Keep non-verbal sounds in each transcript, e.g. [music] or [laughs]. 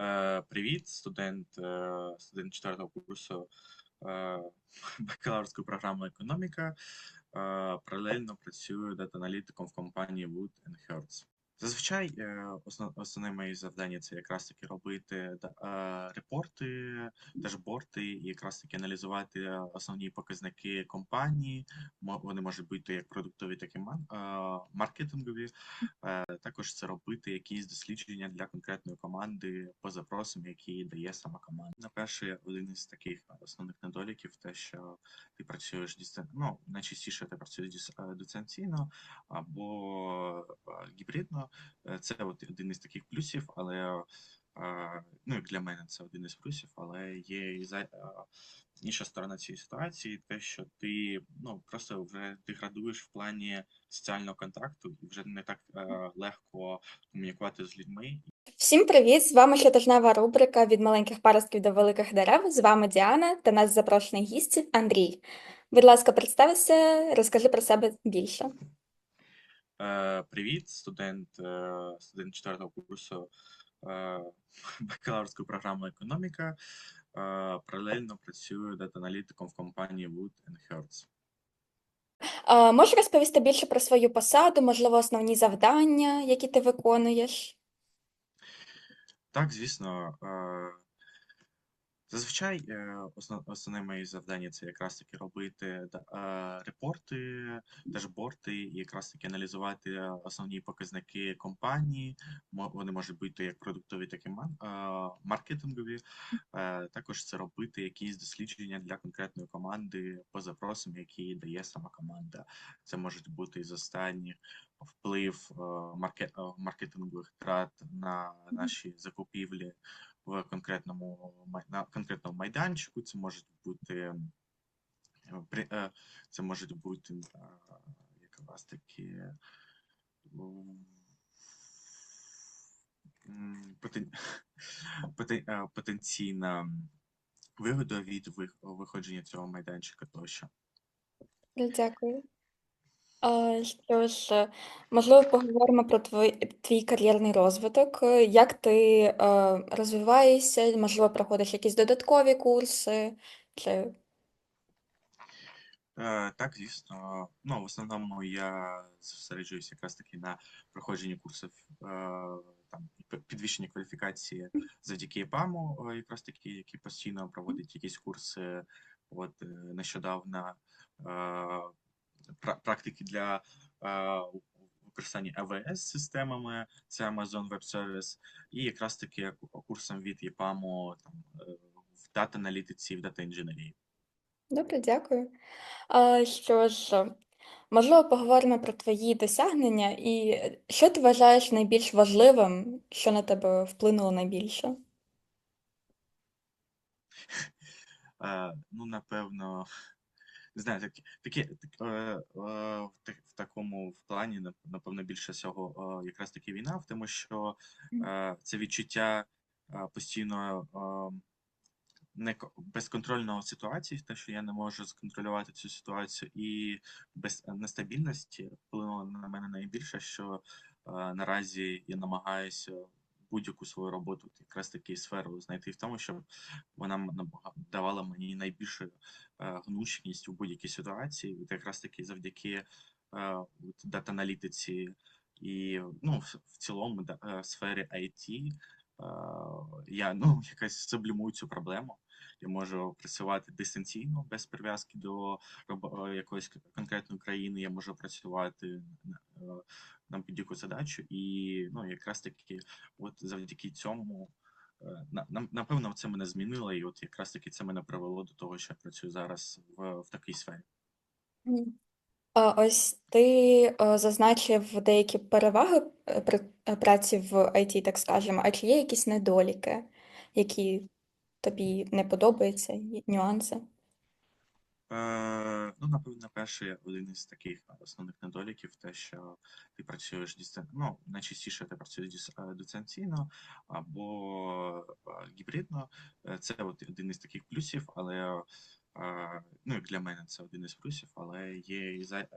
Е, Привіт, студент, е, студент четвертого курсу е, [laughs] бакалаврської програми економіка. Паралельно працюю дата-аналітиком в компанії Wood Hertz. Зазвичай е, основне моє завдання це якраз таки робити е, репорти, дашборди, і якраз таки аналізувати основні показники компанії. Вони можуть бути як продуктові, так і е, маркетингові. Е, Також це робити якісь дослідження для конкретної команди по запросам, які дає сама команда. На перше, один із таких основних недоліків, те, що ти працюєш дистан... ну, найчастіше ти працюєш дис- е, дистанційно або е, гібридно. Е, Це от один із таких плюсів, але е, ну, як для мене це один із плюсів, але є і е, інша сторона цієї ситуації, те, що ти ну просто вже деградуєш в плані соціального контакту, і вже не так легко комунікувати з людьми. Всім привіт! З вами щотижнева рубрика від маленьких паростків до великих дерев. З вами Діана та наш запрошений гість Андрій. Будь ласка, представся, розкажи про себе більше. Е, Привіт, студент, е, студент четвертого курсу е, [laughs] бакалаврської програми економіка. Паралельно працюю дата-аналітиком в компанії Wood Hertz. Можеш розповісти більше про свою посаду, можливо, основні завдання, які ти виконуєш? Так, звісно. Е, Зазвичай е, основне моє завдання це якраз таки робити е, репорти, дашборди, і якраз таки аналізувати основні показники компанії. Вони можуть бути як продуктові, так і е, маркетингові. Е, Також це робити якісь дослідження для конкретної команди по запросам, які дає сама команда. Це можуть бути із останніх вплив е, марке- е, маркетингових трат на наші закупівлі в конкретному на конкретному майданчику. Це можуть бути е, е, це можуть бути е, якраз такі потенційна вигода від вих- виходження цього майданчика тощо. Дякую. Що ж, е, можливо, поговоримо про твій, твій кар'єрний розвиток. Е, Як ти е, розвиваєшся, можливо, проходиш якісь додаткові курси, чи Е, Так, звісно. Ну, в основному я зосереджуюся якраз таки на проходженні курсів е, там підвищення кваліфікації завдяки ЕПАМу, е, якраз таки, які постійно проводять якісь курси. От нещодавно е, практики для е, використання AWS системами, це Amazon Web Service, і якраз таки курсом від ЄПАМу там е, в дата-аналітиці, в дата-інженерії. Добре, дякую. А, що ж, можливо, поговоримо про твої досягнення і що ти вважаєш найбільш важливим, що на тебе вплинуло найбільше? Е, ну, напевно, не знаю, такі, такі, так, е, е, в, так- в такому в плані, нап- напевно, більше всього е, якраз таки війна, в тому що е, це відчуття е, постійно е, не безконтрольного ситуації, те, що я не можу сконтролювати цю ситуацію, і без нестабільності вплинуло на мене найбільше, що е, наразі я намагаюся будь-яку свою роботу, якраз таки сферу знайти в тому, щоб вона давала мені найбільшу е, гнучкість у будь-якій ситуації, от якраз таки завдяки е, дата-аналітиці і ну, в, цілому да, е, сфері IT. Я ну [laughs] якось сублімую цю проблему. Я можу працювати дистанційно без прив'язки до якоїсь конкретної країни. Я можу працювати на, е, будь-яку задачу, і ну якраз таки, от завдяки цьому. е, нам- Напевно, це мене змінило, і от якраз таки це мене привело до того, що я працюю зараз в, в такій сфері. Ось ти е, зазначив деякі переваги е, е, праці в IT, так скажемо, а чи є якісь недоліки, які тобі не подобаються, нюанси? Е, ну, напевно, перший один із таких основних недоліків, те, що ти працюєш дистан... ну, найчастіше ти працюєш е, дистанційно або е, гібридно. Це от один із таких плюсів, але ну, як для мене це один із плюсів, але є і за,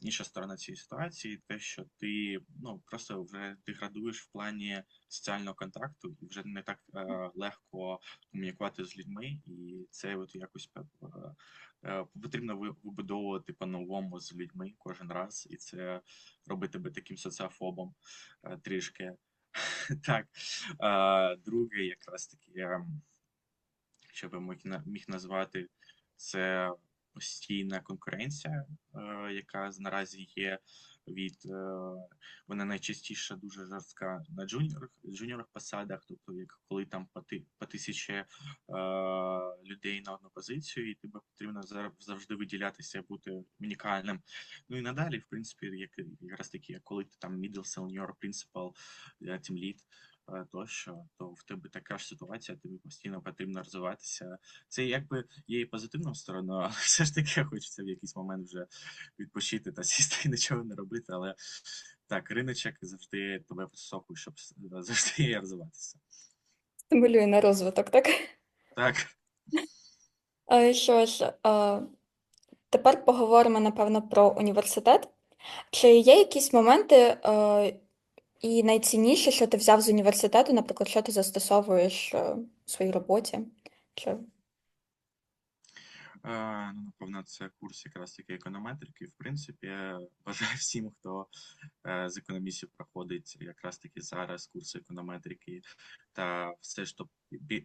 інша сторона цієї ситуації, те, що ти ну, просто вже деградуєш в плані соціального контакту, і вже не так е, легко комунікувати з людьми, і це от якось е, е, потрібно вибудовувати по-новому з людьми кожен раз, і це робить тебе таким соціофобом е, трішки. [laughs] Так, е, друге, якраз таки, що би міг, міг назвати, це постійна конкуренція, е, яка наразі є від е, вона найчастіше дуже жорстка на джуніорах, джуніорах посадах, тобто як коли там по, ти, по тисячі е, людей на одну позицію, і тобі потрібно завжди виділятися, бути унікальним. Ну і надалі, в принципі, як якраз таки, як коли ти там middle senior, principal, team lead, тощо, то в тебе така ж ситуація, тобі постійно потрібно розвиватися. Це якби є і позитивною стороною, [laughs] але все ж таки хочеться в якийсь момент вже відпочити та сісти і нічого не робити. Але так, риночок завжди тебе підсокує, щоб завжди [laughs] розвиватися. Стимулює на розвиток, так? Так. Е, Що ж, е, тепер поговоримо, напевно, про університет. Чи є якісь моменти, е, і найцінніше, що ти взяв з університету, наприклад, що ти застосовуєш е, в своїй роботі? Чи... Е, Ну, напевно, це курс якраз таки економетрики. В принципі, бажаю всім, хто е, з економістів проходить якраз таки зараз курси економетрики та все, що е,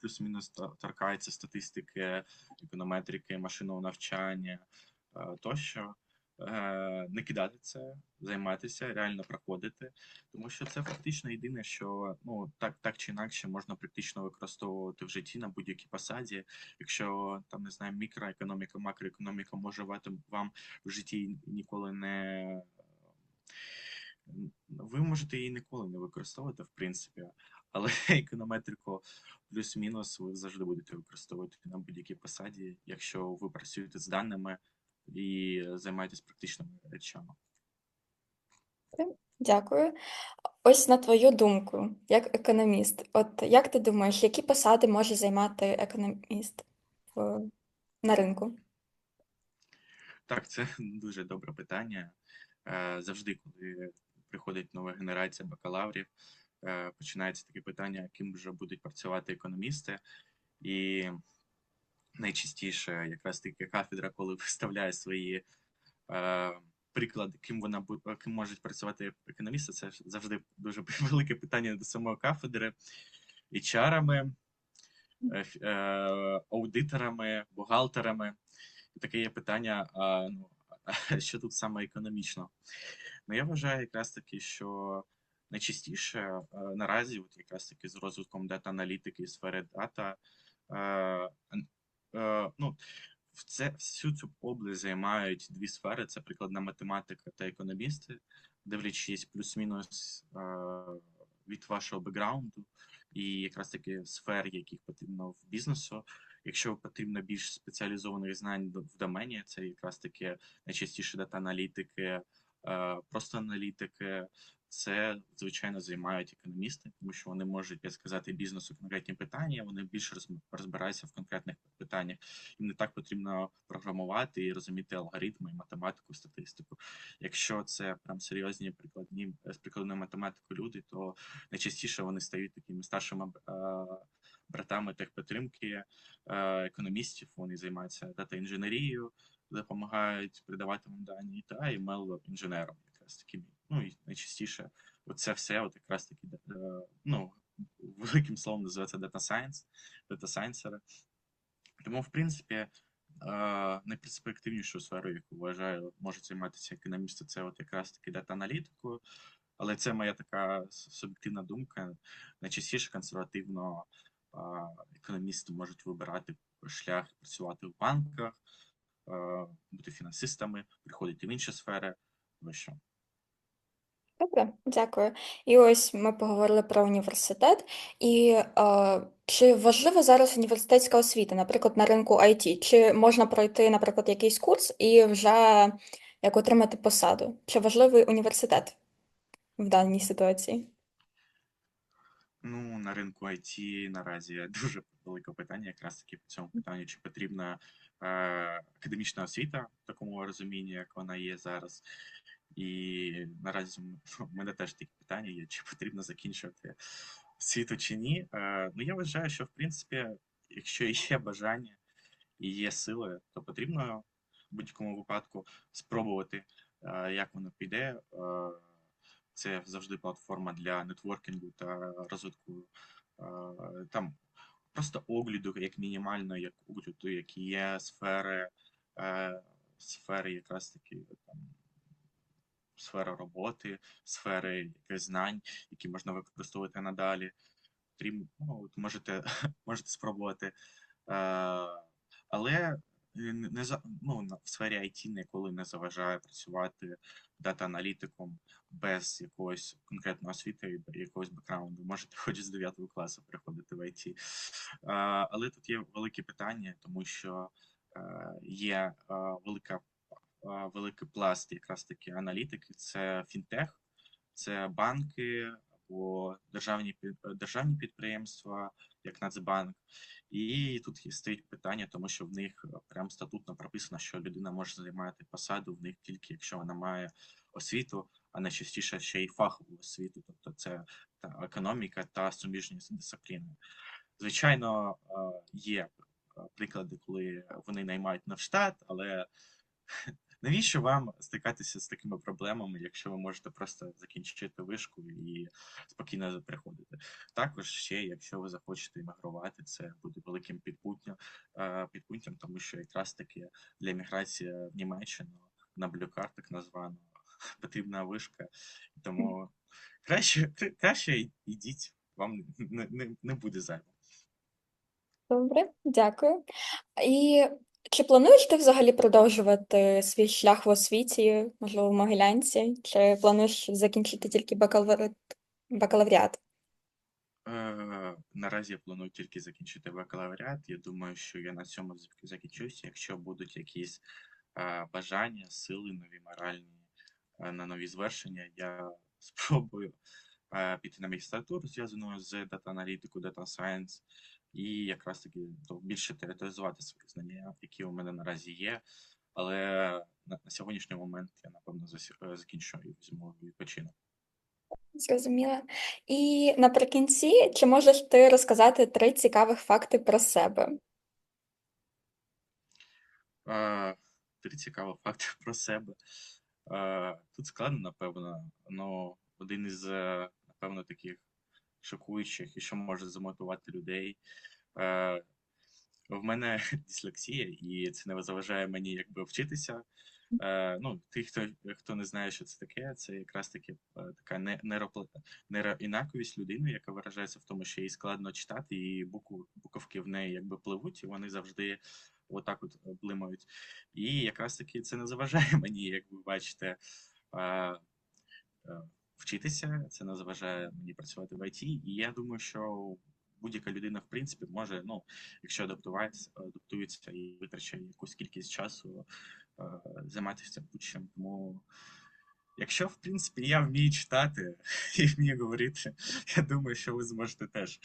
плюс-мінус торкається статистики, економетрики, машинного навчання е, тощо. Е, Не кидати це, займатися, реально проходити, тому що це фактично єдине, що ну так, так чи інакше можна практично використовувати в житті на будь-якій посаді. Якщо там не знаю, мікроекономіка, макроекономіка може вам в житті ніколи не ви можете її ніколи не використовувати, в принципі, але [laughs] економетрику плюс-мінус ви завжди будете використовувати на будь-якій посаді, якщо ви працюєте з даними і займаєтесь практичними речами. Дякую. Ось на твою думку, як економіст, от як ти думаєш, які посади може займати економіст в, на ринку? Так, це [laughs] дуже добре питання. Е, Завжди, коли приходить нова генерація бакалаврів, е, починається таке питання, ким вже будуть працювати економісти. І найчастіше якраз таки кафедра, коли [laughs] виставляє свої е, приклади, ким вона бу- ким можуть працювати економісти, це завжди дуже [laughs] велике питання до самої кафедри, HR-ами, е, е, аудиторами, бухгалтерами. І таке є питання: а, ну, [laughs] що тут саме економічно? Ну, я вважаю якраз таки, що найчастіше е, наразі, от якраз таки з розвитком дата-аналітики і сфери дата, е, е, ну, в це всю цю область займають дві сфери: це прикладна математика та економісти, дивлячись плюс-мінус е, від вашого бекграунду, і якраз таки сфер, яких потрібно в бізнесу. Якщо потрібно більш спеціалізованих знань в домені, це якраз таки найчастіше дата-аналітики, е, просто аналітики. Це звичайно займають економісти, тому що вони можуть підсказати бізнесу конкретні питання, вони більше роз- розбираються в конкретних питаннях. Їм не так потрібно програмувати і розуміти алгоритми, і математику, статистику. Якщо це прям серйозні прикладні з прикладною математикою люди, то найчастіше вони стають такими старшими е, братами техпідтримки е, економістів. Вони займаються дата-інженерією, допомагають придавати вам дані та email інженерам, якраз таким. Ну і найчастіше оце все, от якраз таки е, ну, великим словом називається Data Science, Data Science. Тому, в принципі, е, найперспективнішою сферою, яку вважаю, можуть займатися економісти, це от якраз таки дата-аналітикою. Але це моя така суб'єктивна думка. Найчастіше консервативно е, економісти можуть вибирати шлях працювати в банках, бути фінансистами, приходити в інші сфери. Тощо. Добре, дякую. І ось ми поговорили про університет. І е, чи важлива зараз університетська освіта, наприклад, на ринку IT? Чи можна пройти, наприклад, якийсь курс і вже як отримати посаду? Чи важливий університет в даній ситуації? Ну, на ринку IT наразі дуже велике питання, якраз таки по цьому питанню, чи потрібна е, академічна освіта в такому розумінні, як вона є зараз. І наразі [laughs] в мене теж такі питання є, чи потрібно закінчувати освіту чи ні. Е, ну, я вважаю, що в принципі, якщо є бажання і є сили, то потрібно в будь-якому випадку спробувати, е, як воно піде. Е, це завжди платформа для нетворкінгу та розвитку там просто огляду, як мінімально, як огляду, які є сфери, сфери якраз таки там. Сфера роботи, сфери якихось знань, які можна використовувати надалі. Потрібно, ну, можете, [laughs] можете спробувати. Е, але не, ну, в сфері IT ніколи не заважає працювати дата-аналітиком без якогось конкретної освіти і якогось бекграунду. Можете хоч з 9 класу приходити в IT. Е, але тут є велике питання, тому що е, є е, велика, великий пласт якраз таки аналітики, це фінтех, це банки або державні, державні підприємства, як Нацбанк. І тут стоїть питання, тому що в них е, прям статутно прописано, що людина може займати посаду в них тільки якщо вона має освіту, а найчастіше ще й фахову освіту, тобто це та економіка та суміжні дисципліни. Звичайно, е, є е, приклади, коли вони наймають на штат, але навіщо вам стикатися з такими проблемами, якщо ви можете просто закінчити вишку і спокійно приходити? Також ще, якщо ви захочете іммігрувати, це буде великим підпуттям, е, тому що якраз таки для імміграції в Німеччину на блюкар, так названо, потрібна вишка. Тому краще, краще йдіть, вам не, не, не буде зайво. Добре, дякую. І чи плануєш ти взагалі продовжувати свій шлях в освіті, можливо, в Могилянці, чи плануєш закінчити тільки бакалаврат? бакалавріат? Е, наразі я планую тільки закінчити бакалавріат. Я думаю, що я на цьому зак- закінчусь. Якщо будуть якісь е, бажання, сили, нові моральні е, на нові звершення, я [laughs] спробую е, піти на магістратуру, зв'язану з дата-аналітикою, дата Science, і якраз таки більше теоретизувати свої знання, які у мене наразі є. Але на, на сьогоднішній момент я напевно е, закінчу і візьму відпочинок. Зрозуміла. І наприкінці, чи можеш ти розказати три цікавих факти про себе? Е, Три цікаві факти [laughs] про себе. Е, Тут складно, напевно, але один із, е, напевно, таких шокуючих і що може замотивувати людей. Е, В мене [laughs] дислексія, і це не заважає мені якби вчитися. Е, Ну, ті, хто, хто не знає, що це таке, це якраз таки е, така не- нейропла- нейроінаковість людини, яка виражається в тому, що їй складно читати, і букв, буковки в неї якби пливуть, і вони завжди отак от блимають. І якраз таки це не заважає [laughs] мені, як ви бачите, е, е, вчитися, це не заважає мені працювати в ІТ. І я думаю, що будь-яка людина, в принципі, може, ну, якщо адаптується, адаптується і витрачає якусь кількість часу, е, займатися будь-чим. Тому, якщо, в принципі, я вмію читати [laughs] і вмію говорити, я думаю, що ви зможете теж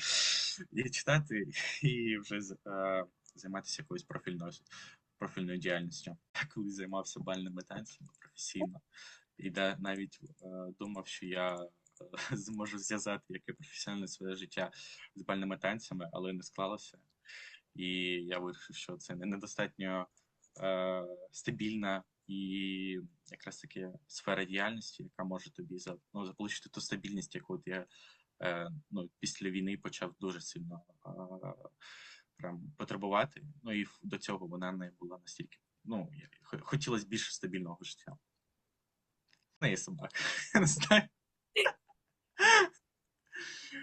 і читати, і вже е, займатися якоюсь профільною профільною діяльністю. Я колись займався бальними танцями професійно, і да, навіть е, думав, що я е, [laughs] зможу зв'язати яке професіональне своє життя з бальними танцями, але не склалося. І я вирішив, що це не- недостатньо е, стабільна і якраз таки сфера діяльності, яка може тобі за, ну, заполучити ту стабільність, яку от я е, ну, після війни почав дуже сильно прям потребувати. Ну і до цього вона не була настільки. Ну, хотілося більше стабільного життя. Неї собака. [laughs] Не знаю.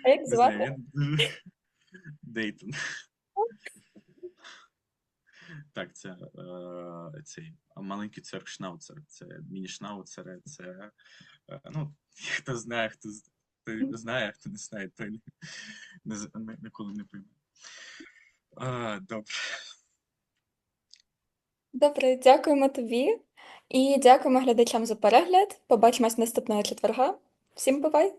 А як звати? Дейтон. Так, це е, цей маленький цверкшнауцер, це міні-шнауцери, це е, ну, хто знає, хто, той знає, хто не знає, той не, не, ніколи не пойме. А, добре. Добре, дякуємо тобі і дякуємо глядачам за перегляд. Побачимось наступного четверга. Всім бувай!